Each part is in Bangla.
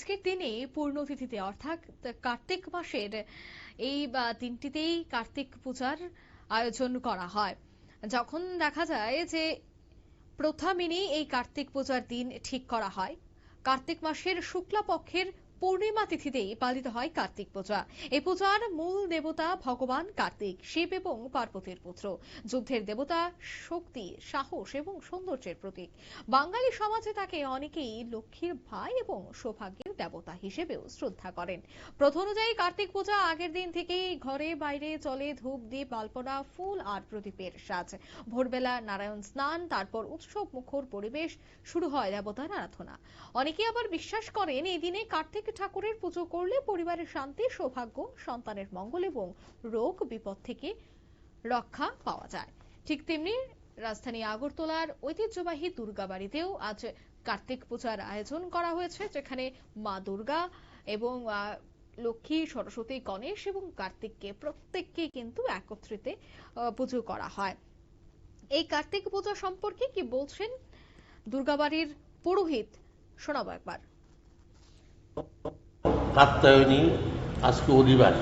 আজকের দিনে পূর্ণতিথিতে অর্থাৎ কার্তিক মাসের এই দিনটিতেই কার্তিক পূজার আয়োজন করা হয়। যখন দেখা যায় যে প্রথা মেনেই এই কার্তিক পূজার দিন ঠিক করা হয়, কার্তিক মাসের শুক্লা পক্ষের পূর্ণিমা তিথিতেই পালিত হয় কার্তিক পূজা। এই পূজার মূল দেবতা ভগবান কার্তিক, শিব এবং পার্বতীর পুত্র। যুদ্ধের দেবতা শক্তি, সাহস এবং সৌন্দর্যের প্রতীক। বাঙালি সমাজে তাকে অনেকেই লক্ষ্মীর ভাই এবং সৌভাগ্যের দেবতা হিসেবেও শ্রদ্ধা করেন। প্রথা অনুযায়ী কার্তিক পূজা আগের দিন থেকেই ঘরে বাইরে চলে ধূপ দ্বীপ আলপনা, ফুল আর প্রদীপের সাজ। ভোরবেলা নারায়ণ স্নান, তারপর উৎসব মুখর পরিবেশ শুরু হয় দেবতার আরাধনা। অনেকে আবার বিশ্বাস করেন, এই দিনে কার্তিক ঠাকুরের পুজো করলে পরিবারের শান্তি, সৌভাগ্য, সন্তানের মঙ্গল এবং রোগ, বিপদ থেকে রক্ষা পাওয়া যায়। ঠিক তেমনি রাজধানী আগরতলার ঐতিহ্যবাহী দুর্গাবাড়িতেও আজ কার্তিক পূজার আয়োজন করা হয়েছে, যেখানে মা দুর্গা এবং লক্ষ্মী, সরস্বতী, গণেশ এবং কার্তিককে প্রত্যেককে কিন্তু একত্রিতে পুজো করা হয়। এই কার্তিক পূজা সম্পর্কে কি বলছেন দুর্গাবাড়ির পুরোহিত? শোনাবো একবার। কাত্যায়নী আজকে অধিবাস।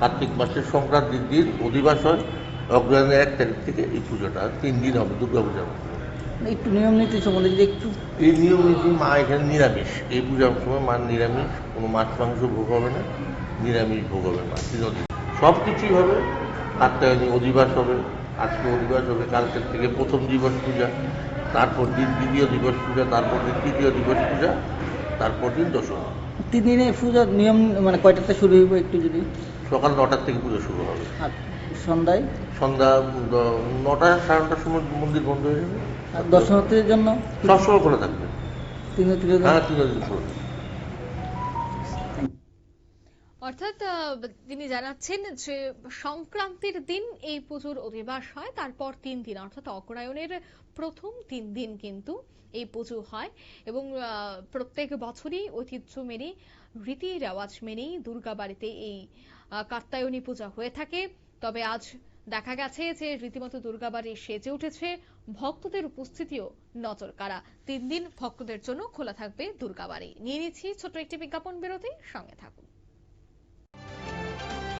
কার্তিক মাসের সংক্রান্তির দিন অধিবাস হয়। অগ্রহায়ণের এক তারিখ থেকে এই পুজোটা তিন দিন হবে দুর্গা পূজার একটু নিয়ম নীতি সম্বন্ধে যদি একটু এই নিয়ম নীতি মা এখানে নিরামিষ। এই পূজার সময় মা নিরামিষ কোনো মাছ মাংস ভোগ হবে না। নিরামিষ ভোগ হবে মা তিনদিন। সব কিছুই হবে। কাত্যায়নী অধিবাস হবে আজকে অধিবাস হবে কালকের থেকে প্রথম দিবস পূজা তারপর দিন দ্বিতীয় দিবস পূজা তারপর দিন তৃতীয় দিবস পূজা। তারপর দিন দশমী তিন দিনে পূজার নিয়ম মানে কয়টাতে শুরু হইব একটু যদি? সকাল নটার থেকে পুজো শুরু হবে। আর সন্ধ্যায়? সন্ধ্যা নটা সাড়ে নটার সময় মন্দির বন্ধ হয়ে যাবে। আর দর্শনার্থীদের জন্য? সবসময় খোলা থাকবে। তিন হ্যাঁ তিন খোলা থাকবে। অর্থাৎ তিনি জানাচ্ছেন যে সংক্রান্তির দিন এই পুজোর অধিবাস হয় তারপর তিন দিন অর্থাৎ অগ্রায়ণের প্রথম তিন দিন কিন্তু এই পুজো হয়। এবং প্রত্যেক বছরই ঐতিহ্য মেনে রীতি রেওয়াজ মেনেই দুর্গা বাড়িতে এই আহ, কাত্যায়নী পূজা হয়ে থাকে। তবে আজ দেখা গেছে যে রীতিমতো দুর্গাবাড়ি সেজে উঠেছে ভক্তদের উপস্থিতিও নজর কারা তিন দিন ভক্তদের জন্য খোলা থাকবে দুর্গাবাড়ি নিয়ে নিচ্ছি ছোট একটি বিজ্ঞাপন বিরতি সঙ্গে থাকুন।